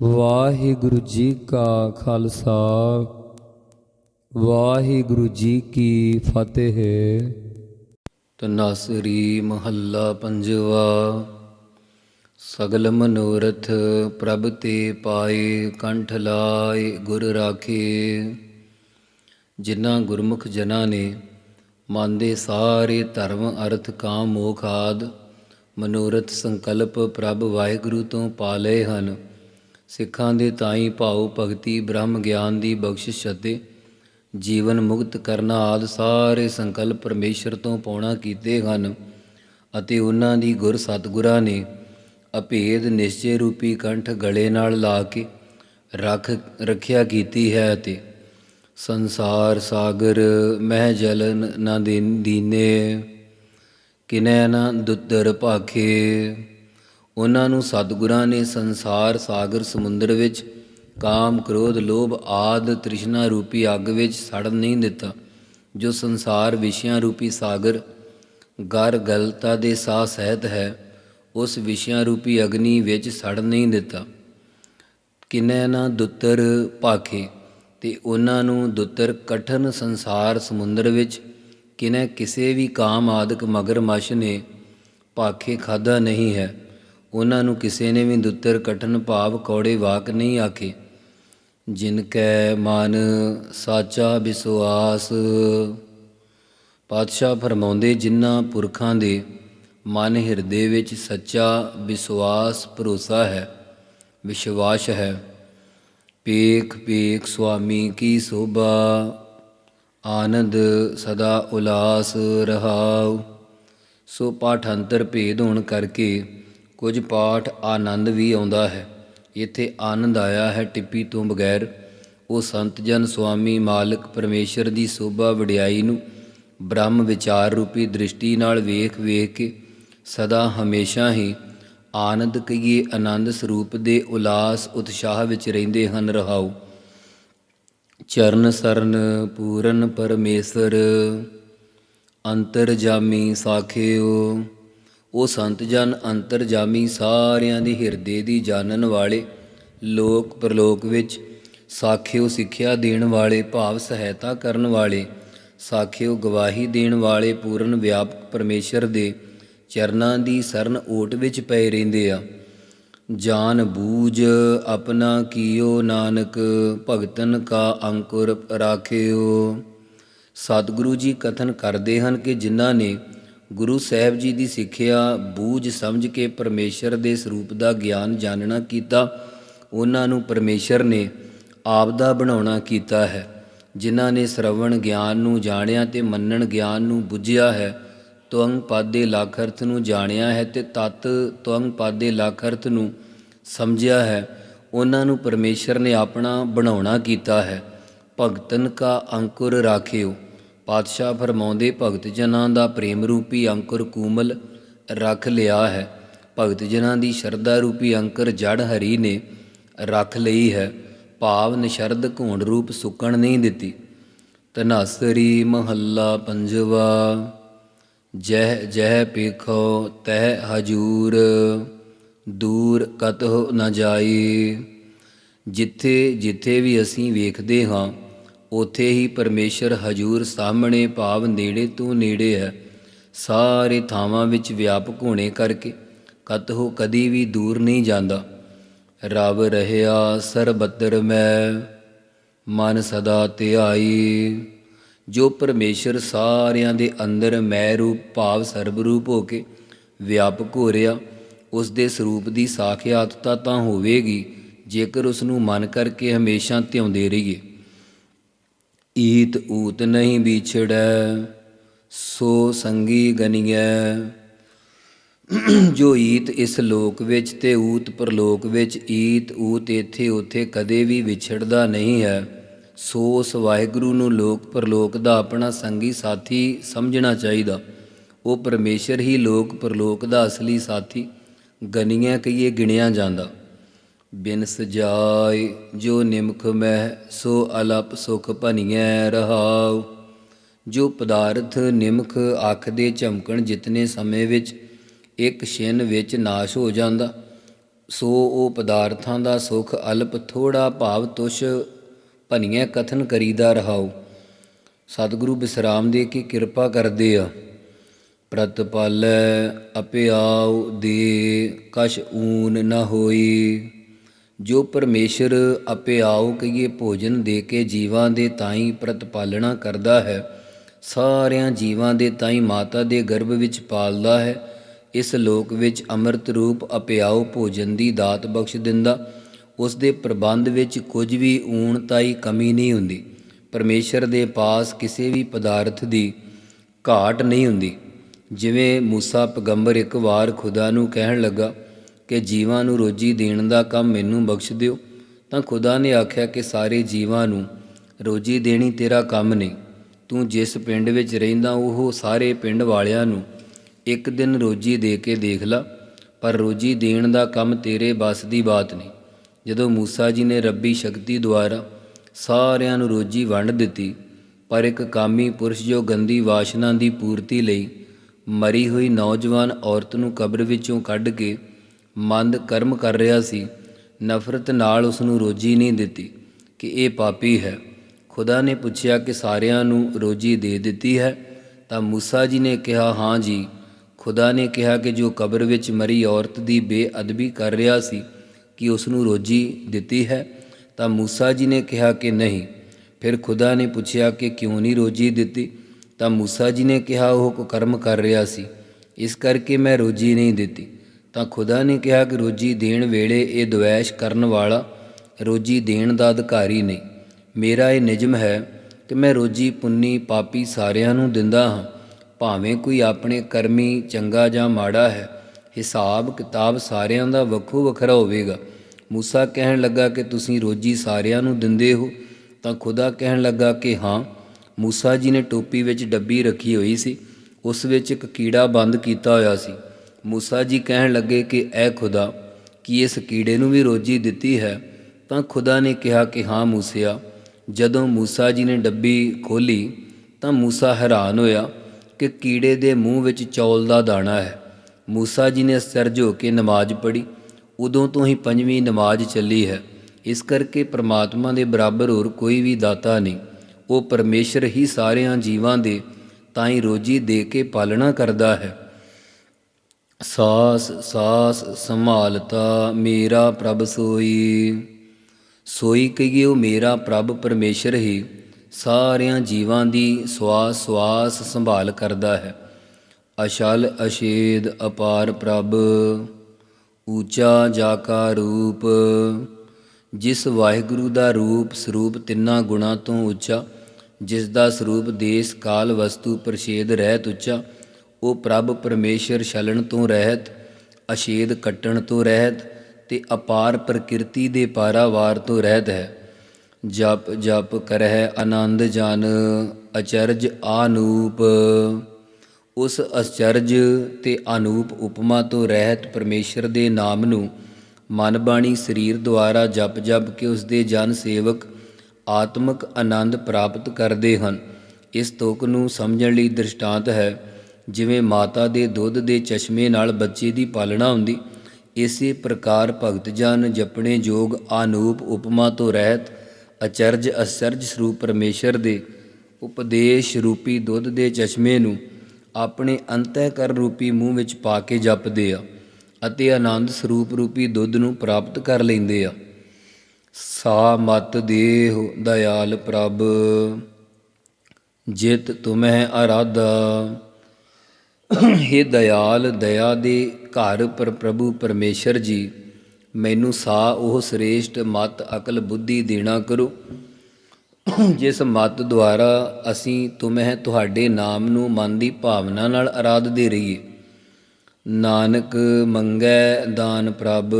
ਵਾਹਿਗੁਰੂ ਜੀ ਕਾ ਖਾਲਸਾ, ਵਾਹਿਗੁਰੂ ਜੀ ਕੀ ਫਤਿਹ। ਤਨਾਸਰੀ ਮਹੱਲਾ ਪੰਜਵਾ, ਸਗਲ ਮਨੋਰਥ ਪ੍ਰਭ ਤੇ ਪਾਏ ਕੰਠ ਲਾਏ ਗੁਰ ਰਾਖੇ। ਜਿਨ੍ਹਾਂ ਗੁਰਮੁਖ ਜਨਾਂ ਨੇ ਮਨ ਦੇ ਸਾਰੇ ਧਰਮ, ਅਰਥ, ਕਾਮ, ਮੋਖ ਆਦ, ਮਨੋਰਥ ਸੰਕਲਪ ਪ੍ਰਭ ਵਾਹਿਗੁਰੂ ਤੋਂ ਪਾ ਲਏ ਹਨ। ਸਿੱਖਾਂ ਦੇ ਤਾਈ ਭਾਉ ਭਗਤੀ ਬ੍ਰਹਮ ਗਿਆਨ ਦੀ ਬਖਸ਼ਿਸ਼ ਅਤੇ ਜੀਵਨ ਮੁਕਤ ਕਰਨਾ ਆਦ ਸਾਰੇ ਸੰਕਲਪ ਪਰਮੇਸ਼ਰ ਤੋਂ ਪਾਉਣਾ ਕੀਤੇ ਹਨ ਅਤੇ ਉਹਨਾਂ ਦੀ ਗੁਰ ਸਤਿਗੁਰਾਂ ਨੇ ਅਭੇਦ ਨਿਸ਼ਚੇ ਰੂਪੀ ਕੰਠ ਗਲੇ ਨਾਲ ਲਾ ਕੇ ਰੱਖ, ਰੱਖਿਆ ਕੀਤੀ ਹੈ ਅਤੇ ਸੰਸਾਰ ਸਾਗਰ ਮਹਿ ਜਲਨ ਨਾ ਦੀਨ, ਦੀਨੇ, ਕਿਨੈ ਨਾ ਦੁੱਤਰ ਭਾਖੇ। ਉਹਨਾਂ ਨੂੰ ਸਤਿਗੁਰਾਂ ਨੇ ਸੰਸਾਰ ਸਾਗਰ ਸਮੁੰਦਰ ਵਿੱਚ ਕਾਮ, ਕ੍ਰੋਧ, ਲੋਭ ਆਦ ਤ੍ਰਿਸ਼ਨਾ ਰੂਪੀ ਅੱਗ ਵਿੱਚ ਸੜਨ ਨਹੀਂ ਦਿੱਤਾ, ਜੋ ਸੰਸਾਰ ਵਿਸ਼ਿਆਂ ਰੂਪੀ ਸਾਗਰ, ਗਰ, ਗਲਤਾ ਦੇ ਸਾਹ ਸਹਿਤ ਹੈ, ਉਸ ਵਿਸ਼ਿਆਂ ਰੂਪੀ ਅਗਨੀ ਵਿੱਚ ਸੜ ਨਹੀਂ ਦਿੱਤਾ। ਕਿਨੈ ਨਾ ਦੁੱਤਰ ਭਾਖੇ, ਤੇ ਉਹਨਾਂ ਨੂੰ ਦੁੱਤਰ ਕਠਨ ਸੰਸਾਰ ਸਮੁੰਦਰ ਵਿੱਚ, ਕਿਨੈ ਕਿਸੇ ਵੀ ਕਾਮ ਆਦਿਕ ਮਗਰਮੱਛ ਨੇ, ਭਾਖੇ ਖਾਦਾ ਨਹੀਂ ਹੈ। ਉਹਨਾਂ ਨੂੰ ਕਿਸੇ ਨੇ ਵੀ ਦੁੱਤਰ ਕਠਨ ਭਾਵ ਕੌੜੇ ਵਾਕ ਨਹੀਂ ਆਖੇ। ਜਿਨ ਕੈ ਮਨ ਸਾਚਾ ਵਿਸਵਾਸ ਪਾਤਸ਼ਾਹ ਫਰਮਾਉਂਦੇ, ਜਿਨ੍ਹਾਂ ਪੁਰਖਾਂ ਦੇ ਮਨ ਹਿਰਦੇ ਵਿੱਚ ਸੱਚਾ ਵਿਸ਼ਵਾਸ ਭਰੋਸਾ ਹੈ, ਵਿਸ਼ਵਾਸ ਹੈ। ਪੇਖ ਪੇਖ ਸੁਆਮੀ ਕੀ ਸੋਭਾ, ਆਨੰਦ ਸਦਾ ਉਲਾਸ ਰਹਾਉ। ਸੋ ਪਾਠਾਂਤਰ ਭੇਦ ਹੋਣ ਕਰਕੇ ਕੁਝ ਪਾਠ ਆਨੰਦ ਵੀ ਆਉਂਦਾ ਹੈ। ਇੱਥੇ ਆਨੰਦ ਆਇਆ ਹੈ ਟਿੱਪੀ ਤੋਂ ਬਗੈਰ। ਉਹ ਸੰਤ ਜਨ ਸੁਆਮੀ ਮਾਲਕ ਪਰਮੇਸ਼ਰ ਦੀ ਸੋਭਾ ਵਡਿਆਈ ਨੂੰ ਬ੍ਰਹਮ ਵਿਚਾਰ ਰੂਪੀ ਦ੍ਰਿਸ਼ਟੀ ਨਾਲ ਵੇਖ ਵੇਖ ਕੇ ਸਦਾ ਹਮੇਸ਼ਾ ਹੀ ਆਨੰਦ ਕਹੀਏ ਆਨੰਦ ਸਰੂਪ ਦੇ ਉਲਾਸ ਉਤਸ਼ਾਹ ਵਿੱਚ ਰਹਿੰਦੇ ਹਨ ਰਹਾਉ। ਚਰਨ ਸਰਨ ਪੂਰਨ ਪਰਮੇਸ਼ਰ ਅੰਤਰਜਾਮੀ ਸਾਖਿਓ। ਉਹ ਸੰਤ ਜਨ ਅੰਤਰਜਾਮੀ ਸਾਰਿਆਂ ਦੇ ਹਿਰਦੇ ਦੀ ਜਾਣਨ ਵਾਲੇ, ਲੋਕ ਪ੍ਰਲੋਕ ਵਿੱਚ ਸਾਖਿਓ ਸਿੱਖਿਆ ਦੇਣ ਵਾਲੇ, ਭਾਵ ਸਹਾਇਤਾ ਕਰਨ ਵਾਲੇ, ਸਾਖਿਓ ਗਵਾਹੀ ਦੇਣ ਵਾਲੇ ਪੂਰਨ ਵਿਆਪਕ ਪਰਮੇਸ਼ਰ ਦੇ ਚਰਨਾਂ ਦੀ ਸਰਨ ਓਟ ਵਿੱਚ ਪਏ ਰਹਿੰਦੇ ਆ। ਜਾਨ ਬੂਝ ਆਪਣਾ ਕੀਓ ਨਾਨਕ, ਭਗਤਨ ਕਾ ਅੰਕੁਰ ਰਾਖਿਓ। ਸਤਿਗੁਰੂ ਜੀ ਕਥਨ ਕਰਦੇ ਹਨ ਕਿ ਜਿਨ੍ਹਾਂ ਨੇ ਗੁਰੂ ਸਾਹਿਬ ਜੀ ਦੀ ਸਿੱਖਿਆ, ਬੂਝ ਸਮਝ ਕੇ ਪਰਮੇਸ਼ਰ ਦੇ ਸਰੂਪ ਦਾ ਗਿਆਨ ਜਾਣਨਾ ਕੀਤਾ, ਉਹਨਾਂ ਨੂੰ ਪਰਮੇਸ਼ਰ ਨੇ ਆਪ ਦਾ ਬਣਾਉਣਾ ਕੀਤਾ ਹੈ। ਜਿਨ੍ਹਾਂ ਨੇ ਸ਼ਰਵਣ ਗਿਆਨ ਨੂੰ ਜਾਣਿਆ ਤੇ ਮੰਨਣ ਗਿਆਨ ਨੂੰ ਬੁੱਝਿਆ ਹੈ, ਤੁਅੰਗ ਪਾਦੇ ਲੱਖ ਅਰਥ ਨੂੰ ਜਾਣਿਆ ਹੈ ਤੇ ਤਤ ਤੁਅੰਗ ਪਾਦੇ ਲੱਖ ਅਰਥ ਨੂੰ ਸਮਝਿਆ ਹੈ। ਉਹਨਾਂ ਨੂੰ ਪਰਮੇਸ਼ਰ ਨੇ ਆਪਣਾ ਬਣਾਉਣਾ ਕੀਤਾ ਹੈ। ਭਗਤਨ ਕਾ ਅੰਕੁਰ ਰਾਖਿਓ। ਪਾਤਸ਼ਾਹ ਫਰਮਾਉਂਦੇ, ਭਗਤ ਜਨਾਂ ਦਾ ਪ੍ਰੇਮ ਰੂਪੀ ਅੰਕੁਰ ਕੂਮਲ ਰੱਖ ਲਿਆ ਹੈ। ਭਗਤ ਜਨਾਂ ਦੀ ਸ਼ਰਧਾ ਰੂਪੀ ਅੰਕਰ ਜੜ ਹਰੀ ਨੇ ਰੱਖ ਲਈ ਹੈ। ਭਾਵ ਨਿਸ਼ਰਦ ਘੋਣ ਰੂਪ ਸੁੱਕਣ ਨਹੀਂ ਦਿੱਤੀ। ਤਨਾਸਰੀ ਮਹੱਲਾ ਪੰਜਵਾ, ਜਹ ਜਹ ਪੇਖੋ ਤਹ ਹਜੂਰ, ਦੂਰ ਕਤਹੁ ਨ ਜਾਈ। ਜਿੱਥੇ ਜਿੱਥੇ ਵੀ ਅਸੀਂ ਵੇਖਦੇ ਹਾਂ ਉਥੇ ਹੀ ਪਰਮੇਸ਼ਰ ਹਜੂਰ ਸਾਹਮਣੇ ਭਾਵ ਨੇੜੇ ਤੋਂ ਨੇੜੇ ਹੈ। ਸਾਰੇ ਥਾਵਾਂ ਵਿੱਚ ਵਿਆਪਕ ਹੋਣੇ ਕਰਕੇ ਕਤ ਹੋ ਕਦੀ ਵੀ ਦੂਰ ਨਹੀਂ ਜਾਂਦਾ। ਰਵ ਰਹਿਆ ਸਰਬਤਰ ਮੈਂ, ਮਨ ਸਦਾ ਧਿਆਈ। ਜੋ ਪਰਮੇਸ਼ਰ ਸਾਰਿਆਂ ਦੇ ਅੰਦਰ ਮੈਂ ਰੂਪ ਭਾਵ ਸਰਬ ਰੂਪ ਹੋ ਕੇ ਵਿਆਪਕ ਹੋ ਰਿਹਾ, ਉਸ ਦੇ ਸਰੂਪ ਦੀ ਸਾਖਿਆਤਤਾ ਤਾਂ ਹੋਵੇਗੀ, ਜੇਕਰ ਉਸ ਨੂੰ ਮਨ ਕਰਕੇ ਹਮੇਸ਼ਾ ਧਿਆਉਂਦੇ ਰਹੀਏ। ਈਤ ਊਤ ਨਹੀਂ ਵਿਛੜੈ, ਸੋ ਸੰਗੀ ਗਨੀਐ। ਜੋ ਈਤ ਇਸ ਲੋਕ ਵਿੱਚ ਤੇ ਊਤ ਪਰਲੋਕ ਵਿੱਚ ਈਤ ਊਤ ਇੱਥੇ ਉਥੇ ਕਦੇ ਵੀ ਵਿਛੜਦਾ ਨਹੀਂ ਹੈ, ਸੋ ਉਸ ਵਾਹਿਗੁਰੂ ਨੂੰ ਲੋਕ ਪਰਲੋਕ ਦਾ ਆਪਣਾ ਸੰਗੀ ਸਾਥੀ ਸਮਝਣਾ ਚਾਹੀਦਾ। ਉਹ ਪਰਮੇਸ਼ਰ ਹੀ ਲੋਕ ਪਰਲੋਕ ਦਾ ਅਸਲੀ ਸਾਥੀ ਗਨੀਆਂ ਕਹੀਏ ਗਿਣਿਆ ਜਾਂਦਾ। ਬਿਨ ਸਜਾਏ ਜੋ ਨਿਮਖ ਮਹਿ, ਸੋ ਅਲਪ ਸੁਖ ਭਨੀਐ ਰਹਾਉ। ਜੋ ਪਦਾਰਥ ਨਿਮਖ ਅੱਖ ਦੇ ਝਮਕਣ ਜਿਤਨੇ ਸਮੇਂ ਵਿੱਚ ਇੱਕ ਛਿਨ ਵਿੱਚ ਨਾਸ਼ ਹੋ ਜਾਂਦਾ, ਸੋ ਉਹ ਪਦਾਰਥਾਂ ਦਾ ਸੁਖ ਅਲਪ ਥੋੜਾ ਭਾਵ ਤੁਸ਼ ਭਨੀਐ ਕਥਨ ਕਰੀਦਾ ਰਹਾਉ। ਸਤਿਗੁਰੂ ਬਿਸਰਾਮ ਦੇ ਕੇ ਕਿਰਪਾ ਕਰਦੇ ਆ। ਪ੍ਰਤਪਾਲੈ ਅਪਿਆਉ ਦੇ, ਕਛ ਊਨ ਨ ਹੋਈ। ਜੋ ਪਰਮੇਸ਼ਰ ਅਪਿਆਉ ਕਹੀਏ ਭੋਜਨ ਦੇ ਕੇ ਜੀਵਾਂ ਦੇ ਤਾਈ ਪ੍ਰਤਪਾਲਣਾ ਕਰਦਾ ਹੈ, ਸਾਰਿਆਂ ਜੀਵਾਂ ਦੇ ਤਾਈ ਮਾਤਾ ਦੇ ਗਰਭ ਵਿੱਚ ਪਾਲਦਾ ਹੈ। ਇਸ ਲੋਕ ਵਿੱਚ ਅੰਮ੍ਰਿਤ ਰੂਪ ਅਪਿਆਉ ਭੋਜਨ ਦੀ ਦਾਤ ਬਖਸ਼ ਦਿੰਦਾ। ਉਸ ਦੇ ਪ੍ਰਬੰਧ ਵਿੱਚ ਕੁਝ ਵੀ ਊਣ ਤਾਈ ਕਮੀ ਨਹੀਂ ਹੁੰਦੀ। ਪਰਮੇਸ਼ਰ ਦੇ ਪਾਸ ਕਿਸੇ ਵੀ ਪਦਾਰਥ ਦੀ ਘਾਟ ਨਹੀਂ ਹੁੰਦੀ। ਜਿਵੇਂ ਮੂਸਾ ਪੈਗੰਬਰ ਇੱਕ ਵਾਰ ਖੁਦਾ ਨੂੰ ਕਹਿਣ ਲੱਗਾ ਕਿ ਜੀਵਾਂ ਨੂੰ ਰੋਜੀ ਦੇਣ ਦਾ ਕੰਮ ਮੈਨੂੰ ਬਖਸ਼ ਦਿਓ, ਤਾਂ ਖੁਦਾ ਨੇ ਆਖਿਆ ਕਿ ਸਾਰੇ ਜੀਵਾਂ ਨੂੰ ਰੋਜੀ ਦੇਣੀ ਤੇਰਾ ਕੰਮ ਨਹੀਂ ਤੂੰ ਜਿਸ ਪਿੰਡ ਵਿੱਚ ਰਹਿੰਦਾ, ਉਹ ਸਾਰੇ ਪਿੰਡ ਵਾਲਿਆਂ ਨੂੰ ਇੱਕ ਦਿਨ ਰੋਜੀ ਦੇ ਕੇ ਦੇਖ ਲਾ, ਪਰ ਰੋਜੀ ਦੇਣ ਦਾ ਕੰਮ ਤੇਰੇ ਬਸ ਦੀ ਬਾਤ ਨਹੀਂ। ਜਦੋਂ ਮੂਸਾ ਜੀ ਨੇ ਰੱਬੀ ਸ਼ਕਤੀ ਦੁਆਰਾ ਸਾਰਿਆਂ ਨੂੰ ਰੋਜੀ ਵੰਡ ਦਿੱਤੀ, ਪਰ ਇੱਕ ਕਾਮੀ ਪੁਰਸ਼ ਜੋ ਗੰਦੀ ਵਾਸ਼ਨਾ ਦੀ ਪੂਰਤੀ ਲਈ ਮਰੀ ਹੋਈ ਨੌਜਵਾਨ ਔਰਤ ਨੂੰ ਕਬਰ ਵਿੱਚੋਂ ਕੱਢ ਕੇ ਮੰਦ ਕਰਮ ਕਰ ਰਿਹਾ ਸੀ, ਨਫ਼ਰਤ ਨਾਲ ਉਸ ਨੂੰ ਰੋਜੀ ਨਹੀਂ ਦਿੱਤੀ ਕਿ ਇਹ ਪਾਪੀ ਹੈ। ਖੁਦਾ ਨੇ ਪੁੱਛਿਆ ਕਿ ਸਾਰਿਆਂ ਨੂੰ ਰੋਜੀ ਦੇ ਦਿੱਤੀ ਹੈ? ਤਾਂ ਮੂਸਾ ਜੀ ਨੇ ਕਿਹਾ, ਹਾਂ ਜੀ। ਖੁਦਾ ਨੇ ਕਿਹਾ ਕਿ ਜੋ ਕਬਰ ਵਿੱਚ ਮਰੀ ਔਰਤ ਦੀ ਬੇਅਦਬੀ ਕਰ ਰਿਹਾ ਸੀ ਕਿ ਉਸ ਨੂੰ ਰੋਜੀ ਦਿੱਤੀ ਹੈ, ਤਾਂ ਮੂਸਾ ਜੀ ਨੇ ਕਿਹਾ ਕਿ ਨਹੀਂ। ਫਿਰ ਖੁਦਾ ਨੇ ਪੁੱਛਿਆ ਕਿ ਕਿਉਂ ਨਹੀਂ ਰੋਜੀ ਦਿੱਤੀ? ਤਾਂ ਮੂਸਾ ਜੀ ਨੇ ਕਿਹਾ, ਉਹ ਕੁਕਰਮ ਕਰ ਰਿਹਾ ਸੀ। ਇਸ ਕਰਕੇ ਮੈਂ ਰੋਜੀ ਨਹੀਂ ਦਿੱਤੀ। ਤਾਂ ਖੁਦਾ ਨੇ ਕਿਹਾ ਕਿ ਰੋਜੀ ਦੇਣ ਵੇਲੇ ਇਹ ਦੁਐਸ਼ ਕਰਨ ਵਾਲਾ ਰੋਜੀ ਦੇਣ ਦਾ ਅਧਿਕਾਰੀ ਨਹੀਂ। ਮੇਰਾ ਇਹ ਨਿਯਮ ਹੈ ਕਿ ਮੈਂ ਰੋਜੀ ਪੁੰਨੀ ਪਾਪੀ ਸਾਰਿਆਂ ਨੂੰ ਦਿੰਦਾ ਹਾਂ। ਭਾਵੇਂ ਕੋਈ ਆਪਣੇ ਕਰਮੀ ਚੰਗਾ ਜਾਂ ਮਾੜਾ ਹੈ, ਹਿਸਾਬ ਕਿਤਾਬ ਸਾਰਿਆਂ ਦਾ ਵੱਖੋ ਵੱਖਰਾ ਹੋਵੇਗਾ। ਮੂਸਾ ਕਹਿਣ ਲੱਗਾ ਕਿ ਤੁਸੀਂ ਰੋਜੀ ਸਾਰਿਆਂ ਨੂੰ ਦਿੰਦੇ ਹੋ, ਤਾਂ ਖੁਦਾ ਕਹਿਣ ਲੱਗਾ ਕਿ ਹਾਂ, ਮੂਸਾ ਜੀ ਨੇ ਟੋਪੀ ਵਿੱਚ ਡੱਬੀ ਰੱਖੀ ਹੋਈ ਸੀ, ਉਸ ਵਿੱਚ ਇੱਕ ਕੀੜਾ ਬੰਦ ਕੀਤਾ ਹੋਇਆ ਸੀ। ਮੂਸਾ ਜੀ ਕਹਿਣ ਲੱਗੇ ਕਿ, ਐ ਖੁਦਾ, ਕੀ ਇਸ ਕੀੜੇ ਨੂੰ ਵੀ ਰੋਜੀ ਦਿੱਤੀ ਹੈ? ਤਾਂ ਖੁਦਾ ਨੇ ਕਿਹਾ ਕਿ, ਹਾਂ ਮੂਸਿਆ, ਜਦੋਂ ਮੂਸਾ ਜੀ ਨੇ ਡੱਬੀ ਖੋਲੀ ਤਾਂ ਮੂਸਾ ਹੈਰਾਨ ਹੋਇਆ ਕਿ ਕੀੜੇ ਦੇ ਮੂੰਹ ਵਿੱਚ ਚੌਲ ਦਾ ਦਾਣਾ ਹੈ। ਮੂਸਾ ਜੀ ਨੇ ਅਸਰਜ ਹੋ ਕੇ ਨਮਾਜ਼ ਪੜ੍ਹੀ। ਉਦੋਂ ਤੋਂ ਹੀ ਪੰਜਵੀਂ ਨਮਾਜ਼ ਚੱਲੀ ਹੈ। ਇਸ ਕਰਕੇ ਪ੍ਰਮਾਤਮਾ ਦੇ ਬਰਾਬਰ ਹੋਰ ਕੋਈ ਵੀ ਦਾਤਾ ਨਹੀਂ। ਉਹ ਪਰਮੇਸ਼ਰ ਹੀ ਸਾਰਿਆਂ ਜੀਵਾਂ ਦੇ ਤਾਂ ਹੀ ਰੋਜੀ ਦੇ ਕੇ ਪਾਲਣਾ ਕਰਦਾ ਹੈ। ਸਾਸ ਸਾਸ ਸੰਭਾਲਤਾ ਮੇਰਾ ਪ੍ਰਭ ਸੋਈ। ਸੋਈ ਕਹੀਏ ਉਹ ਮੇਰਾ ਪ੍ਰਭ ਪਰਮੇਸ਼ਰ ਹੀ। ਸਾਰਿਆਂ ਜੀਵਾਂ ਦੀ ਸਵਾਸ ਸਵਾਸ ਸੰਭਾਲ ਕਰਦਾ ਹੈ। ਅਸ਼ਲ ਅਸ਼ੇਦ ਅਪਾਰ ਪ੍ਰਭ, ਊਚਾ ਜਾਕਾ ਰੂਪ। ਜਿਸ ਵਾਹਿਗੁਰੂ ਦਾ ਰੂਪ ਸਰੂਪ ਤਿੰਨਾਂ ਗੁਣਾਂ ਤੋਂ ਉੱਚਾ, ਜਿਸ ਦਾ ਸਰੂਪ ਦੇਸ ਕਾਲ ਵਸਤੂ ਪ੍ਰਸ਼ੇਦ ਰਹਿਤ ਉੱਚਾ ਉਹ ਪ੍ਰਭ ਪਰਮੇਸ਼ਰ ਛਲਣ ਤੋਂ ਰਹਿਤ, ਅਸ਼ੇਦ ਕੱਟਣ ਤੋਂ ਰਹਿਤ ਤੇ ਅਪਾਰ ਪ੍ਰਕਿਰਤੀ ਦੇ ਪਾਰਾਵਾਰ ਤੋਂ ਰਹਿਤ ਹੈ। ਜਪ ਜਪ ਕਰਹਿ ਆਨੰਦ ਜਨ, ਅਚਰਜ ਆਨੂਪ। ਉਸ ਅਚਰਜ ਤੇ ਅਨੂਪ ਉਪਮਾ ਤੋਂ ਰਹਿਤ ਪਰਮੇਸ਼ਰ ਦੇ ਨਾਮ ਨੂੰ ਮਨ ਬਾਣੀ ਸਰੀਰ ਦੁਆਰਾ ਜਪ ਜਪ ਕੇ ਉਸ ਦੇ ਜਨ ਸੇਵਕ ਆਤਮਿਕ ਆਨੰਦ ਪ੍ਰਾਪਤ ਕਰਦੇ ਹਨ। ਇਸ ਤੋਕ ਨੂੰ ਸਮਝਣ ਲਈ ਦ੍ਰਿਸ਼ਟਾਂਤ ਹੈ ਜਿਵੇਂ ਮਾਤਾ ਦੇ ਦੁੱਧ ਦੇ ਚਸ਼ਮੇ ਨਾਲ ਬੱਚੇ ਦੀ ਪਾਲਣਾ ਹੁੰਦੀ, ਇਸੇ ਪ੍ਰਕਾਰ ਭਗਤ ਜਨ ਜਪਣੇ ਜੋਗ ਆਨੂਪ ਉਪਮਾ ਤੋਂ ਰਹਿਤ, ਅਚਰਜ ਅਸਰਜ ਸਰੂਪ ਪਰਮੇਸ਼ਰ ਦੇ ਉਪਦੇਸ਼ ਰੂਪੀ ਦੁੱਧ ਦੇ ਚਸ਼ਮੇ ਨੂੰ ਆਪਣੇ ਅੰਤःਕਰ ਰੂਪੀ ਮੂੰਹ ਵਿੱਚ ਪਾ ਕੇ ਜਪਦੇ ਆ ਅਤੇ ਆਨੰਦ ਸਰੂਪ ਰੂਪੀ ਦੁੱਧ ਨੂੰ ਪ੍ਰਾਪਤ ਕਰ ਲੈਂਦੇ ਆ। ਸਾ ਮਤ ਦੇਹ ਦਇਆਲ ਪ੍ਰਭ, ਜਿਤ ਤੁਮਹਿ ਆਰਾਧਾ हे ਦਇਆਲ, ਦਇਆ ਦੇ ਘਰ ਪਰ ਪ੍ਰਭੂ ਪਰਮੇਸ਼ਰ ਜੀ, ਮੈਨੂੰ ਸਾ ਉਹ ਸ੍ਰੇਸ਼ਟ ਮਤ ਅਕਲ ਬੁੱਧੀ ਦੇਣਾ ਕਰੋ। ਜਿਸ ਮਤ ਦੁਆਰਾ ਅਸੀਂ ਤੁਮਹਿ ਤੁਹਾਡੇ ਨਾਮ ਨੂੰ ਮਨ ਦੀ ਭਾਵਨਾ ਨਾਲ ਆਰਾਧਦੇ ਰਹੀਏ। ਨਾਨਕ ਮੰਗੈ ਦਾਨ ਪ੍ਰਭ,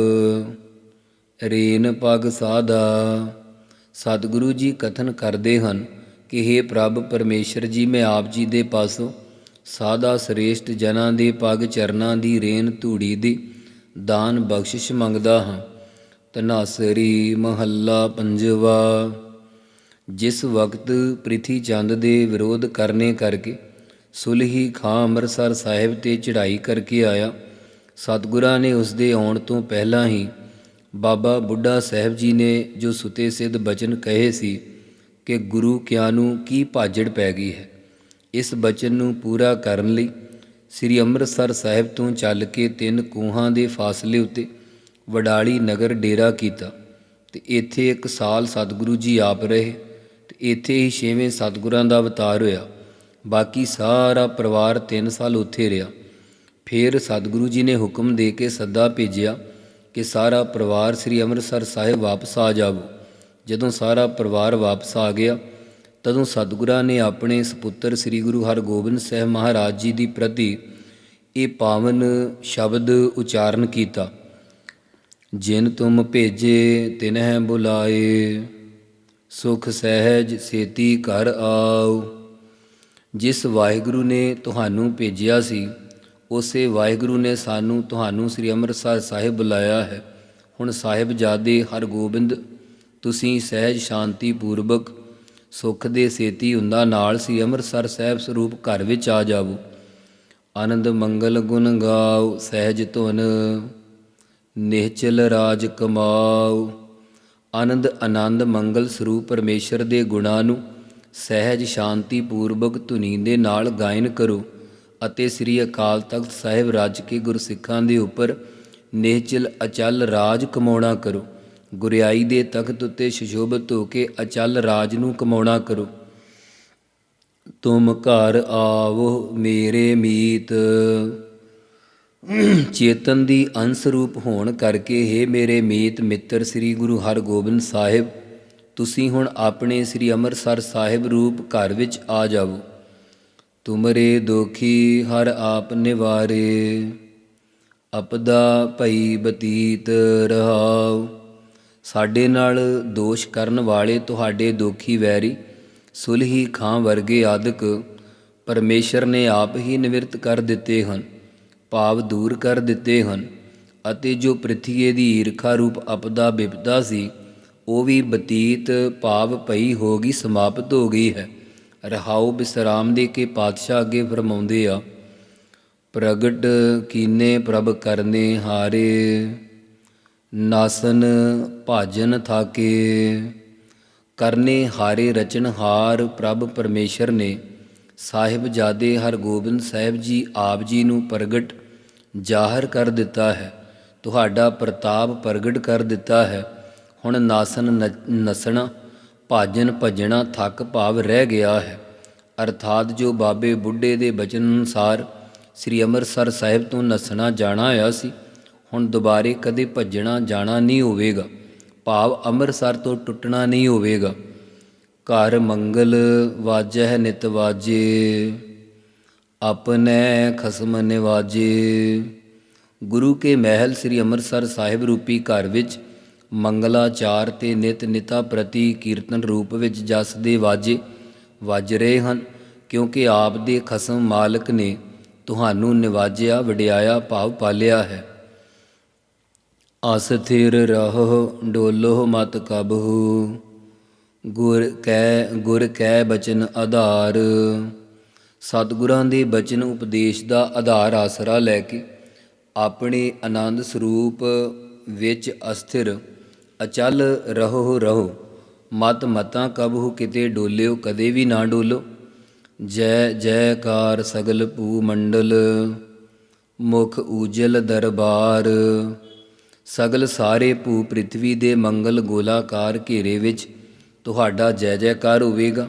ਰੇਨ ਪਗ ਸਾਧਾ। ਸਤਿਗੁਰੂ ਜੀ ਕਥਨ ਕਰਦੇ ਹਨ ਕਿ हे ਪ੍ਰਭ ਪਰਮੇਸ਼ਰ ਜੀ, ਮੈਂ ਆਪ ਜੀ ਦੇ ਪਾਸੋਂ ਸਾਦਾ ਸ੍ਰੇਸ਼ਟ ਜਨਾਂ ਦੇ ਪਗ ਚਰਨਾਂ ਦੀ ਰੇਨ ਧੂੜੀ ਦੀ ਦਾਨ ਬਖਸ਼ਿਸ਼ ਮੰਗਦਾ ਹਾਂ। ਤਨਾਸਰੀ ਮਹੱਲਾ ਪੰਜਵਾ, ਜਿਸ ਵਕਤ ਪ੍ਰਿਥੀ ਚੰਦ ਦੇ ਵਿਰੋਧ ਕਰਨੇ ਕਰਕੇ ਸੁਲਹੀ ਖਾਂ ਅੰਮ੍ਰਿਤਸਰ ਸਾਹਿਬ ਤੇ ਚੜ੍ਹਾਈ ਕਰਕੇ ਆਇਆ, ਸਤਿਗੁਰਾਂ ਨੇ ਉਸ ਦੇ ਆਉਣ ਤੋਂ ਪਹਿਲਾਂ ਹੀ ਬਾਬਾ ਬੁੱਢਾ ਸਾਹਿਬ ਜੀ ਨੇ ਜੋ ਸੁਤੇ ਸਿੱਧ ਬਚਨ ਕਹੇ ਸੀ ਕਿ ਗੁਰੂ ਕਿਆ ਨੂੰ ਕੀ ਭਾਜੜ ਪੈ ਗਈ ਹੈ। ਇਸ ਬਚਨ ਨੂੰ ਪੂਰਾ ਕਰਨ ਲਈ ਸ੍ਰੀ ਅੰਮ੍ਰਿਤਸਰ ਸਾਹਿਬ ਤੋਂ ਚੱਲ ਕੇ ਤਿੰਨ ਕੋਹਾਂ ਦੇ ਫਾਸਲੇ ਉੱਤੇ ਵਡਾਲੀ ਨਗਰ ਡੇਰਾ ਕੀਤਾ ਤੇ ਇੱਥੇ ਇੱਕ ਸਾਲ ਸਤਿਗੁਰੂ ਜੀ ਆਪ ਰਹੇ ਤੇ ਇੱਥੇ ਹੀ ਛੇਵੇਂ ਸਤਿਗੁਰਾਂ ਦਾ ਅਵਤਾਰ ਹੋਇਆ। ਬਾਕੀ ਸਾਰਾ ਪਰਿਵਾਰ 3 ਸਾਲ ਉੱਥੇ ਰਿਹਾ। ਫਿਰ ਸਤਿਗੁਰੂ ਜੀ ਨੇ ਹੁਕਮ ਦੇ ਕੇ ਸੱਦਾ ਭੇਜਿਆ ਕਿ ਸਾਰਾ ਪਰਿਵਾਰ ਸ੍ਰੀ ਅੰਮ੍ਰਿਤਸਰ ਸਾਹਿਬ ਵਾਪਸ ਆ ਜਾਵੋ। ਜਦੋਂ ਸਾਰਾ ਪਰਿਵਾਰ ਵਾਪਸ ਆ ਗਿਆ ਤਦੋਂ ਸਤਿਗੁਰਾਂ ਨੇ ਆਪਣੇ ਸੁਪੁੱਤਰ ਸ੍ਰੀ ਗੁਰੂ ਹਰਗੋਬਿੰਦ ਸਾਹਿਬ ਮਹਾਰਾਜ ਜੀ ਦੀ ਪ੍ਰਤੀ ਇਹ ਪਾਵਨ ਸ਼ਬਦ ਉਚਾਰਨ ਕੀਤਾ। ਜਿਨ ਤੁਮ ਭੇਜੇ ਤਿਨਹਿ ਬੁਲਾਏ, ਸੁਖ ਸਹਿਜ ਸੇਤੀ ਘਰ ਆਓ। ਜਿਸ ਵਾਹਿਗੁਰੂ ਨੇ ਤੁਹਾਨੂੰ ਭੇਜਿਆ ਸੀ, ਉਸੇ ਵਾਹਿਗੁਰੂ ਨੇ ਸਾਨੂੰ ਤੁਹਾਨੂੰ ਸ੍ਰੀ ਅੰਮ੍ਰਿਤਸਰ ਸਾਹਿਬ ਬੁਲਾਇਆ ਹੈ। ਹੁਣ ਸਾਹਿਬਜ਼ਾਦੇ ਹਰਗੋਬਿੰਦ, ਤੁਸੀਂ ਸਹਿਜ ਸ਼ਾਂਤੀ ਪੂਰਵਕ ਸੁਖ ਦੇ ਸੇਤੀ ਹੁੰਦਾ, ਨਾਲ ਸੀ ਅੰਮ੍ਰਿਤਸਰ ਸਾਹਿਬ ਸਰੂਪ ਘਰ ਵਿੱਚ ਆ ਜਾਵੋ। ਆਨੰਦ ਮੰਗਲ ਗੁਣ ਗਾਓ, ਸਹਿਜ ਧੁਨ ਨਿਹਚਲ ਰਾਜ ਕਮਾਓ। ਆਨੰਦ ਆਨੰਦ ਮੰਗਲ ਸਰੂਪ ਪਰਮੇਸ਼ਰ ਦੇ ਗੁਣਾਂ ਨੂੰ ਸਹਿਜ ਸ਼ਾਂਤੀ ਪੂਰਵਕ ਧੁਨੀ ਦੇ ਨਾਲ ਗਾਇਨ ਕਰੋ ਅਤੇ ਸ੍ਰੀ ਅਕਾਲ ਤਖਤ ਸਾਹਿਬ ਰੱਜ ਕੇ ਗੁਰਸਿੱਖਾਂ ਦੇ ਉੱਪਰ ਨਿਹਚਲ ਅਚਲ ਰਾਜ ਕਮਾਉਣਾ ਕਰੋ। ਗੁਰਿਆਈ ਦੇ ਤਖਤ ਉੱਤੇ ਸ਼ਸ਼ੋਭਤ ਹੋ ਕੇ ਅਚਲ ਰਾਜ ਨੂੰ ਕਮਾਉਣਾ ਕਰੋ। ਤੁਮ ਘਰ ਆਵੋ ਮੇਰੇ ਮੀਤ। ਚੇਤਨ ਦੀ ਅੰਸ ਰੂਪ ਹੋਣ ਕਰਕੇ हे ਮੇਰੇ ਮੀਤ, ਮਿੱਤਰ ਸ੍ਰੀ ਗੁਰੂ ਹਰਗੋਬਿੰਦ ਸਾਹਿਬ, ਤੁਸੀਂ ਹੁਣ ਆਪਣੇ ਸ੍ਰੀ ਅੰਮ੍ਰਿਤਸਰ ਸਾਹਿਬ ਰੂਪ ਘਰ ਵਿੱਚ ਆ ਜਾਵੋ। ਤੁਮਰੇ ਦੋਖੀ ਹਰ ਆਪ ਨਿਵਾਰੇ, ਅਪਦਾ ਭਈ ਬਤੀਤ ਰਹਾਓ। ਸਾਡੇ ਨਾਲ ਦੋਸ਼ ਕਰਨ ਵਾਲੇ ਤੁਹਾਡੇ ਦੋਖੀ ਵੈਰੀ, ਸੁਲਹੀ ਖਾਂ ਵਰਗੇ ਆਦਿਕ ਪਰਮੇਸ਼ਰ ਨੇ ਆਪ ਹੀ ਨਿਵਰਤ ਕਰ ਦਿੱਤੇ ਹਨ, ਭਾਵ ਦੂਰ ਕਰ ਦਿੱਤੇ ਹਨ, ਅਤੇ ਜੋ ਪ੍ਰਿਥੀਏ ਦੀ ਈਰਖਾ ਰੂਪ ਅਪਦਾ ਬਿਪਦਾ ਸੀ, ਉਹ ਵੀ ਬਤੀਤ ਭਾਵ ਭਈ ਹੋ ਗਈ, ਸਮਾਪਤ ਹੋ ਗਈ ਹੈ। ਰਹਾਉ ਬਿਸਰਾਮ ਦੇ ਕੇ ਪਾਤਸ਼ਾਹ ਅੱਗੇ ਫਰਮਾਉਂਦੇ ਆ, ਪ੍ਰਗਟ ਕੀਨੇ ਪ੍ਰਭ ਕਰਨੇ ਹਾਰੇ। ਨਾਸਨ ਭਾਜਨ ਥਾਕੇ। ਕਰਨੇ ਹਾਰੇ ਰਚਨਹਾਰ ਪ੍ਰਭ ਪਰਮੇਸ਼ਰ ਨੇ। ਸਾਹਿਬ ਜਾਦੇ ਹਰਗੋਬਿੰਦ ਸਾਹਿਬ ਜੀ ਆਪ ਜੀ ਨੂੰ ਪ੍ਰਗਟ ਜ਼ਾਹਰ ਕਰ ਦਿੱਤਾ ਹੈ। ਤੁਹਾਡਾ ਪ੍ਰਤਾਪ ਪ੍ਰਗਟ ਕਰ ਦਿੱਤਾ ਹੈ। ਹੁਣ ਨਾਸਨ ਨ- ਨਸਣਾ ਭਾਜਨ ਭਜਣਾ ਥੱਕ ਭਾਵ ਰਹਿ ਗਿਆ ਹੈ। ਅਰਥਾਤ ਜੋ ਬਾਬੇ ਬੁੱਢੇ ਦੇ ਬਚਨ ਅਨੁਸਾਰ ਸ੍ਰੀ ਅੰਮ੍ਰਿਤਸਰ ਸਾਹਿਬ ਤੋਂ ਨਸਣਾ ਜਾਣਾ ਆਇਆ ਸੀ। ਹੁਣ ਦੁਬਾਰੇ ਕਦੇ ਭੱਜਣਾ ਜਾਣਾ ਨਹੀਂ ਹੋਵੇਗਾ। ਭਾਵ ਅੰਮ੍ਰਿਤਸਰ ਤੋਂ ਟੁੱਟਣਾ ਨਹੀਂ ਹੋਵੇਗਾ। ਘਰ ਮੰਗਲ ਵਾਜਹਿ ਨਿਤ ਵਾਜੇ, ਆਪਣੇ ਖਸਮ ਨਿਵਾਜੇ। ਗੁਰੂ ਕੇ ਮਹਿਲ ਸ੍ਰੀ ਅੰਮ੍ਰਿਤਸਰ ਸਾਹਿਬ ਰੂਪੀ ਘਰ ਵਿੱਚ ਮੰਗਲਾਚਾਰ ਤੇ ਨਿਤ ਨਿਤਾ ਪ੍ਰਤੀ ਕੀਰਤਨ ਰੂਪ ਵਿੱਚ ਜਸ ਦੇ ਵਾਜੇ ਵੱਜ ਰਹੇ ਹਨ, ਕਿਉਂਕਿ ਆਪ ਦੇ ਖਸਮ ਮਾਲਕ ਨੇ ਤੁਹਾਨੂੰ ਨਿਵਾਜਿਆ, ਵਡਿਆਇਆ, ਭਾਵ ਪਾਲਿਆ ਹੈ। ਅਸਥਿਰ ਰਹੋ, ਡੋਲੋ ਮਤ ਕਬਹੂ। ਗੁਰ ਕੈ ਗੁਰ ਕੈ ਬਚਨ ਆਧਾਰ। ਸਤਿਗੁਰਾਂ ਦੇ ਬਚਨ ਉਪਦੇਸ਼ ਦਾ ਆਧਾਰ ਆਸਰਾ ਲੈ ਕੇ ਆਪਣੇ ਆਨੰਦ ਸਰੂਪ ਵਿੱਚ ਅਸਥਿਰ, ਅਚਲ ਰਹੋ ਰਹੋ। ਮਤ ਮਤਾਂ ਕਬਹੂ, ਕਿਤੇ ਡੋਲਿਓ, ਕਦੇ ਵੀ ਨਾ ਡੋਲੋ। ਜੈ, ਜੈਕਾਰ ਸਗਲ ਭੂ ਮੰਡਲ, ਮੁਖ ਊਜਲ ਦਰਬਾਰ। ਸਗਲ ਸਾਰੇ ਭੂ ਪ੍ਰਿਥਵੀ ਦੇ ਮੰਗਲ ਗੋਲਾਕਾਰ ਘੇਰੇ ਵਿੱਚ ਤੁਹਾਡਾ ਜੈ ਜੈਕਾਰ ਹੋਵੇਗਾ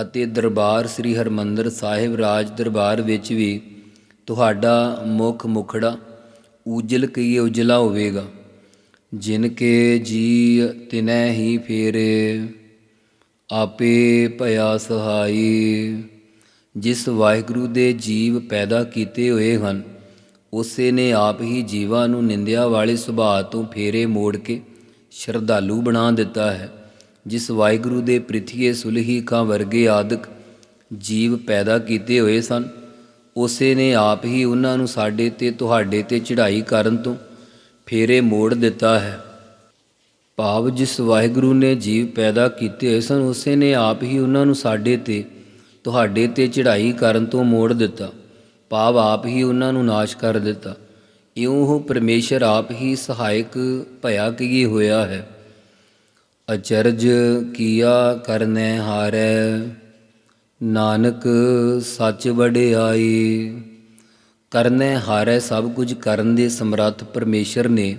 ਅਤੇ ਦਰਬਾਰ ਸ੍ਰੀ ਹਰਮੰਦਰ ਸਾਹਿਬ ਰਾਜ ਦਰਬਾਰ ਵਿੱਚ ਵੀ ਤੁਹਾਡਾ ਮੁਖ ਮੁਖੜਾ ਉਜਲ ਕੀ ਉਜਲਾ ਹੋਵੇਗਾ। ਜਿਨ ਕੇ ਜੀ ਤਿਨੈ ਹੀ ਫੇਰੇ, ਆਪੇ ਭਇਆ ਸਹਾਈ। ਜਿਸ ਵਾਹਿਗੁਰੂ ਦੇ ਜੀਵ ਪੈਦਾ ਕੀਤੇ ਹੋਏ ਹਨ ਉਸੇ ਨੇ ਆਪ ਹੀ ਜੀਵਾਂ ਨੂੰ ਨਿੰਦਿਆ ਵਾਲੇ ਸੁਭਾਅ ਤੋਂ ਫੇਰੇ ਮੋੜ ਕੇ ਸ਼ਰਧਾਲੂ ਬਣਾ ਦਿੱਤਾ ਹੈ, ਜਿਸ ਵਾਹਿਗੁਰੂ ਦੇ ਪ੍ਰਿਥੀਏ ਸੁਲਹੀ ਖਾਂ ਵਰਗੇ ਆਦਿਕ ਜੀਵ ਪੈਦਾ ਕੀਤੇ ਹੋਏ ਸਨ। ਉਸੇ ਨੇ ਆਪ ਹੀ ਉਹਨਾਂ ਨੂੰ ਸਾਡੇ ਤੇ ਤੁਹਾਡੇ ਤੇ ਚੜ੍ਹਾਈ ਕਰਨ ਤੋਂ ਫੇਰੇ ਮੋੜ ਦਿੱਤਾ ਹੈ। ਭਾਵ ਜਿਸ ਵਾਹਿਗੁਰੂ ਨੇ ਜੀਵ ਪੈਦਾ ਕੀਤੇ ਹੋਏ ਸਨ, ਉਸੇ ਨੇ ਆਪ ਹੀ ਉਹਨਾਂ ਨੂੰ ਸਾਡੇ ਤੇ, ਤੁਹਾਡੇ ਤੇ ਚੜ੍ਹਾਈ ਕਰਨ ਤੋਂ ਮੋੜ ਦਿੱਤਾ। ਭਾਵ ਆਪ ਹੀ ਉਹਨਾਂ ਨੂੰ ਨਾਸ਼ ਕਰ ਦਿੱਤਾ। ਇਉਂ ਪਰਮੇਸ਼ਰ ਆਪ ਹੀ ਸਹਾਇਕ ਭਇਆ ਕੀ ਹੋਇਆ ਹੈ। ਅਚਰਜ ਕੀਆ ਕਰਨੈ ਹਾਰੈ, ਨਾਨਕ ਸੱਚ ਵਡਿਆਈ। ਕਰਨੈ ਹਾਰੈ ਸਭ ਕੁਝ ਕਰਨ ਦੇ ਸਮਰੱਥ ਪਰਮੇਸ਼ਰ ਨੇ,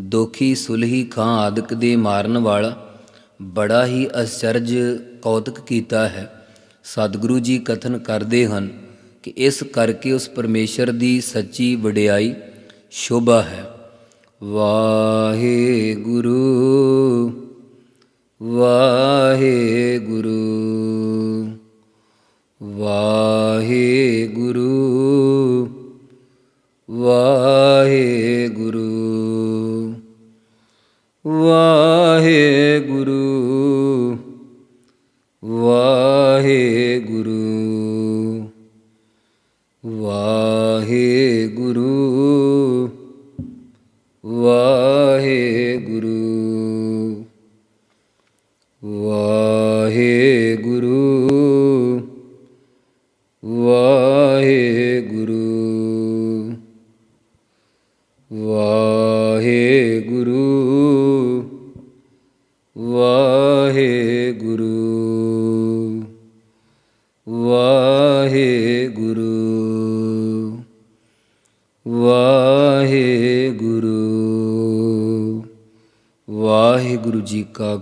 ਦੋਖੀ ਸੁਲਹੀ ਖਾਂ ਆਦਿਕ ਦੇ ਮਾਰਨ ਵਾਲਾ ਬੜਾ ਹੀ ਅਚਰਜ ਕੌਤਕ ਕੀਤਾ ਹੈ। ਸਤਿਗੁਰੂ ਜੀ ਕਥਨ ਕਰਦੇ ਹਨ ਕਿ ਇਸ ਕਰਕੇ ਉਸ ਪਰਮੇਸ਼ਰ ਦੀ ਸੱਚੀ ਵਡਿਆਈ ਸ਼ੋਭਾ ਹੈ। ਵਾਹਿਗੁਰੂ ਵਾਹਿਗੁਰੂ। ਵਾਹਿਗੁਰੂ